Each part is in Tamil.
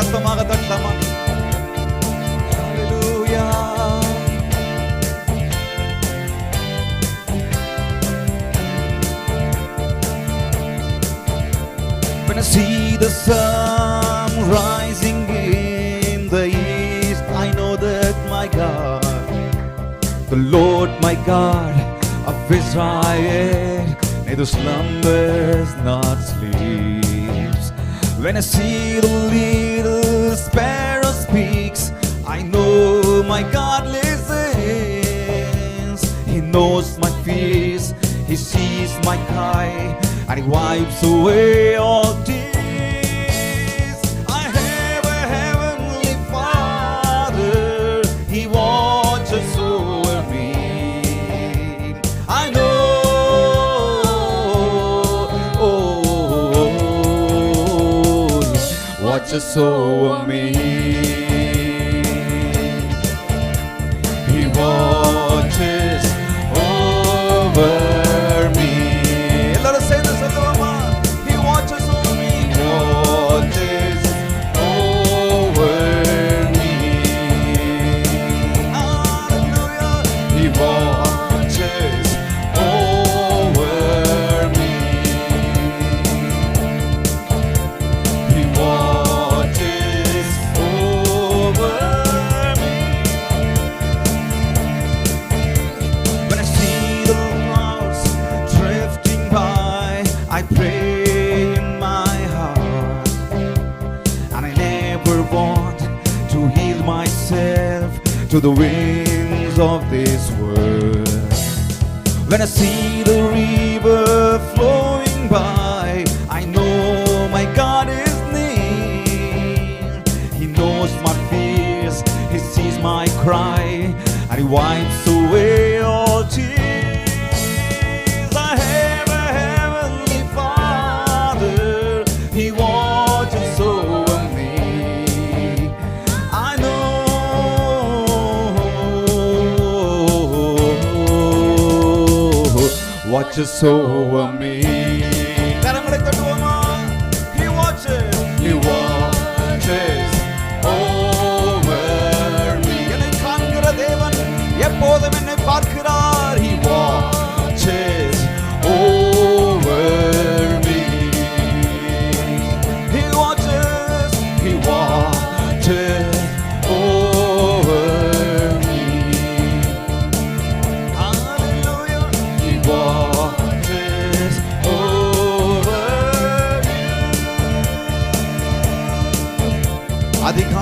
சத்தமாக தட்டலாமா Hallelujah. When I see the sun rising in the east, I know that my God, the Lord my God of Israel, neither slumbers not sleeps. When I see the little sparrow speaks, I know my God listens. He knows my fears, He sees my cry, and He wipes away all tears. Watches over me. He watches over to the winds of this world. When I see soa-me.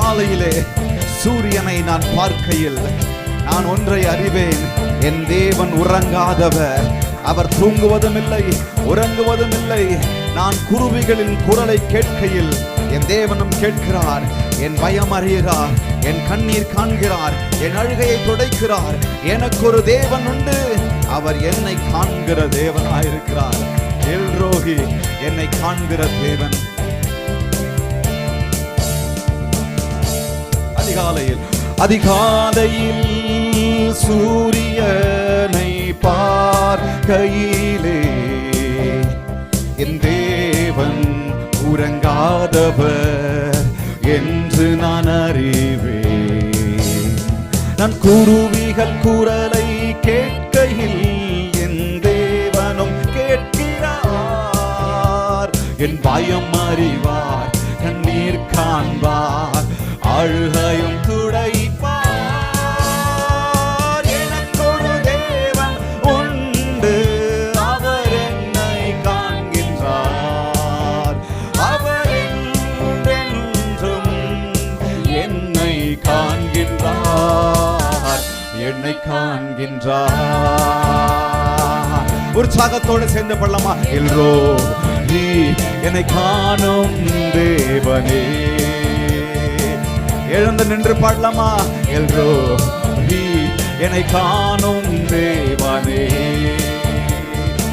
அதிகாலையிலே சூரியனை நான் பார்க்கையில் நான் ஒன்றை அறிவேன். என் தேவன் உறங்காதவர். அவர் தூங்குவதும் இல்லை உறங்குவதும் இல்லை நான் குருவிகளின் குரலை கேட்கையில் என் தேவனும் கேட்கிறார். என் பயம் அறிகிறார் என் கண்ணீர் காண்கிறார் என் அழுகையை துடைக்கிறார். எனக்கு ஒரு தேவன் உண்டு. அவர் என்னை காண்கிற தேவனாயிருக்கிறார். எல்ரோகி என்னை காண்கிற தேவன். அதிகாலையில். அதிகாலையில் சூரியனை பார்க்கையிலே என் தேவன் உறங்காதவர் என்று நான் அறிவேன். நான் குருவிகள் குரலை கேட்கையில் என் தேவனும் கேட்கிறார். என் பயம் அறிவார் கண்ணீர் காண்பார். அழுக காண்கின்றார். உற்சாகத்தோடு சேர்ந்து பள்ளமா எல்ரோ நீ என்னை காணும் தேவனே. எழுந்து நின்று பாடலாமா? எல்ரோ நீ என்னை காணும் தேவனே.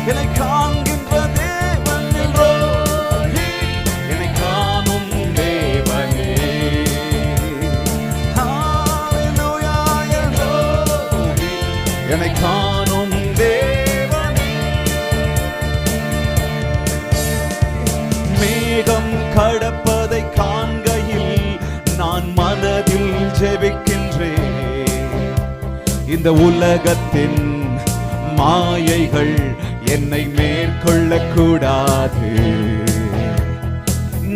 என்னை காணும் என்னை காணும் மேகம் கடப்பதை காண்கையில் நான் மனதில் ஜெபிக்கின்றேன். இந்த உலகத்தின் மாயைகள் என்னை மேற்கொள்ள கூடாது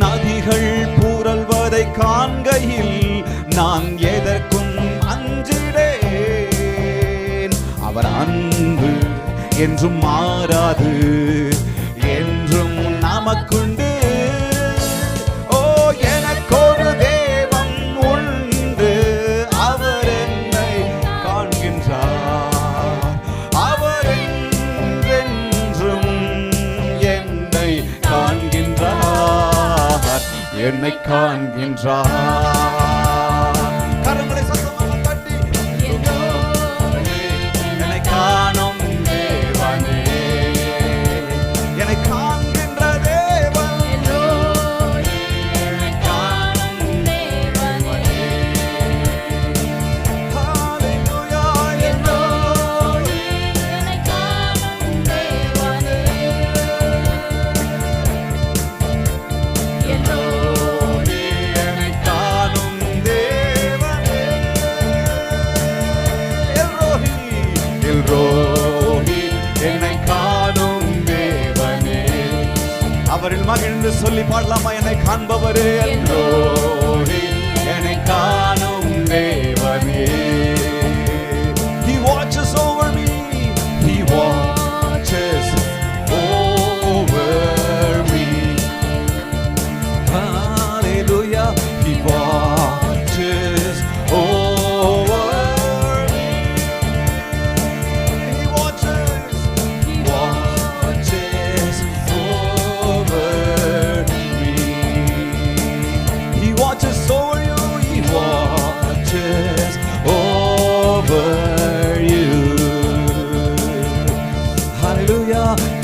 நதிகள் புரள்வதை காண்கையில் நான் எதற்கு அவர் அன்பு என்றும் மாறாது என்றும் நமக்குண்டு. ஓ எனக்கொரு தேவம் உண்டு. அவர் என்னை காண்கின்றார். அவர் என்றும் என்னை காண்கின்றார். என்னை காண்கின்றார். அவரில் மகிழ்ந்து சொல்லி பாடலாமா? என்னை காண்பவரே என்றோ என்னை காணும் தேவனே.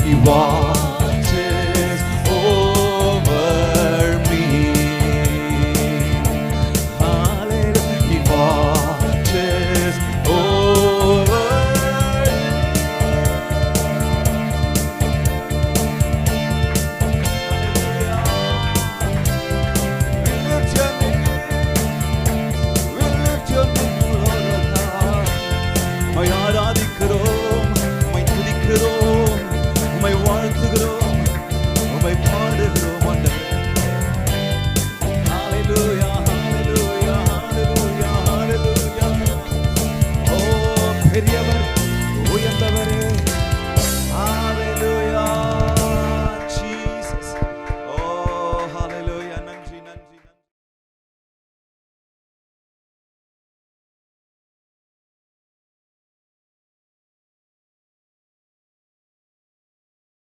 you are. my world to grow, my part to grow.